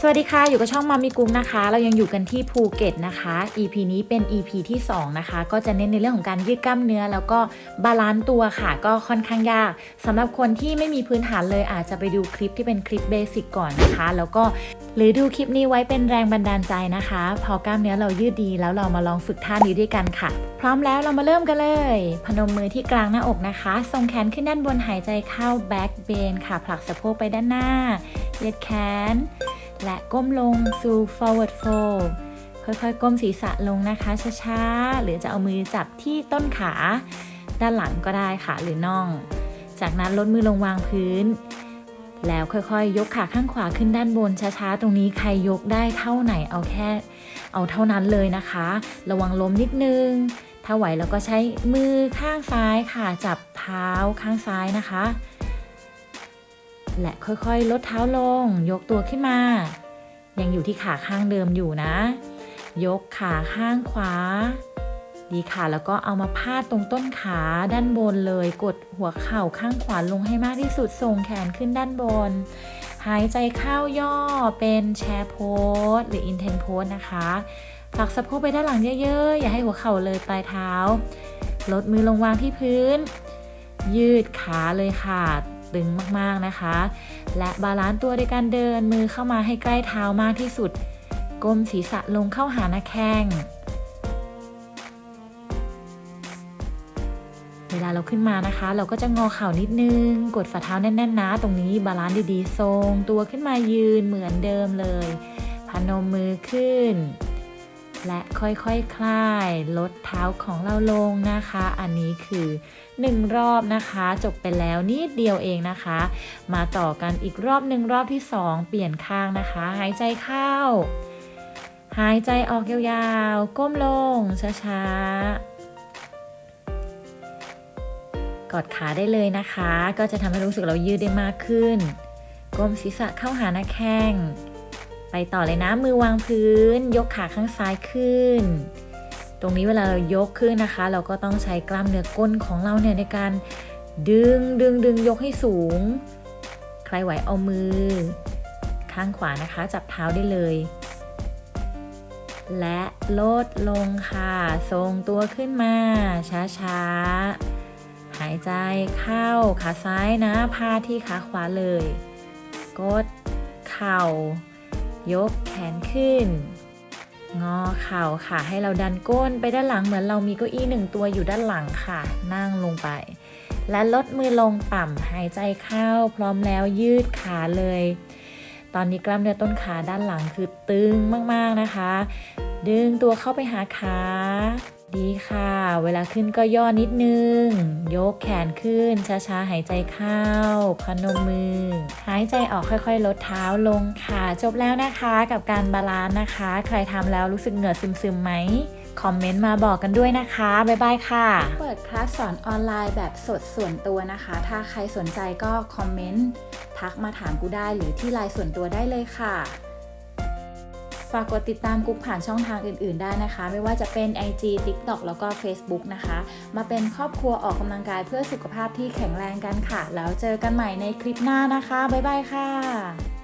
สวัสดีค่ะ อยู่กับช่องมามีกุ้งนะคะ เรายังอยู่กันที่ภูเก็ตนะคะ EP นี้เป็น EP ที่ 2 นะคะ ก็จะเน้นในเรื่องของการยืดกล้ามเนื้อ แล้วก็บาลานซ์ตัวค่ะ ก็ค่อนข้างยากสำหรับคนที่ไม่มีพื้นฐานเลยอาจจะไปดูคลิปที่เป็นคลิปเบสิกก่อนนะคะ แล้วก็หรือดูคลิปนี้ไว้เป็นแรงบันดาลใจนะคะ พอกล้ามเนื้อเรายืดดีแล้วเรามาลองฝึกท่านี้ด้วยกันค่ะ พร้อมแล้วเรามาเริ่มกันเลย พนมมือที่กลางหน้าอกนะคะส่งแขนขึ้นด้านบนหายใจเข้า back bend ค่ะผลักสะโพกไปด้านหน้าเหยียดแขน และก้มลงสู่ forward fold ค่อยๆ ก้มศีรษะลงนะคะช้าๆ หรือจะเอามือจับที่ต้นขา ด้านหลังก็ได้ค่ะหรือน่อง จากนั้นลดมือลงวางพื้น แล้วค่อยๆ ยกขาข้างขวาขึ้นด้านบนช้าๆ ตรงนี้ใครยกได้เท่าไหนเอาแค่ เอาเท่านั้นเลยนะคะ ระวังล้มนิดนึง ถ้าไหวเราก็ใช้มือข้างซ้ายค่ะจับเท้าข้างซ้ายนะคะ และค่อยๆ ลดเท้าลง ยกตัวขึ้นมา ยังอยู่ที่ขาข้างเดิมอยู่นะ ยกขาข้างขวา ดีค่ะ แล้วก็เอามาพาดตรงต้นขาด้านบนเลย กดหัวเข่าข้างขวาลงให้มากที่สุด ส่งแขนขึ้นด้านบน หายใจเข้าย่อเป็นแชร์โพสหรืออินเทนโพสนะคะผลักสะโพกไปด้านหลังเยอะๆ อย่าให้หัวเข่าเลยปลายเท้า ลดมือลงวางที่พื้น ยืดขาเลยค่ะ ตึงมากๆนะคะ และบาลานซ์ตัวด้วยการเดินมือเข้ามาให้ใกล้เท้ามากที่สุด ก้มศีรษะลงเข้าหาหน้าแข้งเวลาเราขึ้นมานะคะ เราก็จะงอเข่านิดนึง กดฝ่าเท้าแน่นๆนะ ตรงนี้บาลานซ์ดีๆทรง ตัวขึ้นมายืนเหมือนเดิมเลย พนมมือขึ้น และค่อยๆคคลาย ลดเท้าของเราลงนะคะ อันนี้คือ 1 รอบนะคะ จบไปแล้วนิดเดียวเองนะคะ มาต่อกันอีกรอบหนึ่งรอบที่ 2 เปลี่ยนข้างนะคะ หายใจเข้า หายใจออกยาวๆ ก้มลงช้าๆกอดขาได้เลยนะคะ ก็จะทำให้รู้สึกเรายืดได้มากขึ้น ก้มศีรษะเข้าหาหน้าแข้ง ไปต่อเลยนะ มือวางพื้น ยกขาข้างซ้ายขึ้น ตรงนี้เวลาเรายกขึ้นนะคะ เราก็ต้องใช้กล้ามเนื้อก้นของเราเนี่ยในการดึงดึงดึงยกให้สูง ใครไหวเอามือ ข้างขวานะคะ จับเท้าได้เลย และลดลงค่ะ ทรงตัวขึ้นมา ช้าๆ หายใจเข้าขาซ้ายนะ พาที่ขาขวาเลย กดเข่า ยกแขนขึ้น งอเข่าค่ะ ให้เราดันก้นไปด้านหลังเหมือนเรามีเก้าอี้หนึ่งตัวอยู่ด้านหลังค่ะ นั่งลงไป และลดมือลงต่ำหายใจเข้า พร้อมแล้วยืดขาเลย ตอนนี้กล้ามเนื้อต้นขาด้านหลังคือตึงมากๆนะคะ ดึงตัวเข้าไปหาขา ดีค่ะ เวลาขึ้นก็ย่อนิดนึง ยกแขนขึ้น ช้าๆ หายใจเข้า พนมมือ หายใจออกค่อยๆ ลดเท้าลงค่ะ จบแล้วนะคะกับการบาลานซ์นะคะ ใครทำแล้วรู้สึกเหงื่อซึมๆไหมคอมเมนต์มาบอกกันด้วยนะคะ บ๊ายบายค่ะ เปิดคลาสสอนออนไลน์แบบสดส่วนตัวนะคะ ถ้าใครสนใจก็คอมเมนต์ ทักมาถามกูได้หรือที่ไลน์ส่วนตัวได้เลยค่ะากกดติดตามกุ๊กผ่านช่องทางอื่น ๆ ได้นะคะ ไม่ว่าจะเป็น IG TikTok แล้วก็ Facebook นะคะ มาเป็นครอบครัวออกกำลังกายเพื่อสุขภาพที่แข็งแรงกันค่ะ แล้วเจอกันใหม่ในคลิปหน้านะคะ บ๊ายบายค่ะ